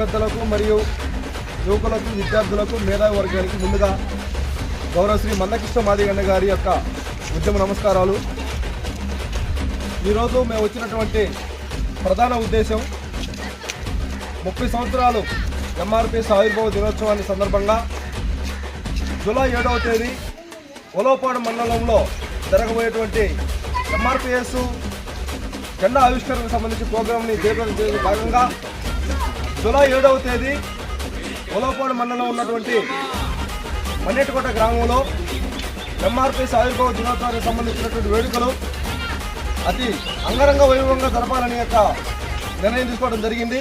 పెద్దలకు మరియు యువకులకు విద్యార్థులకు మేధావి వర్గానికి ముందుగా గౌరవశ్రీ మందకృష్ణ మాదిగన్న గారి యొక్క ఉద్యమ నమస్కారాలు. ఈరోజు మేము వచ్చినటువంటి ప్రధాన ఉద్దేశం ముప్పై సంవత్సరాలు ఎంఆర్పిఎస్ ఆవిర్భావ దినోత్సవాన్ని సందర్భంగా జూలై ఏడవ తేదీ ఒలోపాడు మండలంలో జరగబోయేటువంటి ఎంఆర్పిఎస్ జెండా ఆవిష్కరణకు సంబంధించి ప్రోగ్రాంని చేపట్టే భాగంగా జూలై ఏడవ తేదీ ఒలోపాడు మండలంలో ఉన్నటువంటి మన్నెట్కోట గ్రామంలో ఎంఆర్పీ ఆవిర్భావ దినోత్సవానికి సంబంధించినటువంటి వేడుకలు అతి అంగరంగ వైభవంగా జరపాలని యొక్క నిర్ణయం తీసుకోవడం జరిగింది.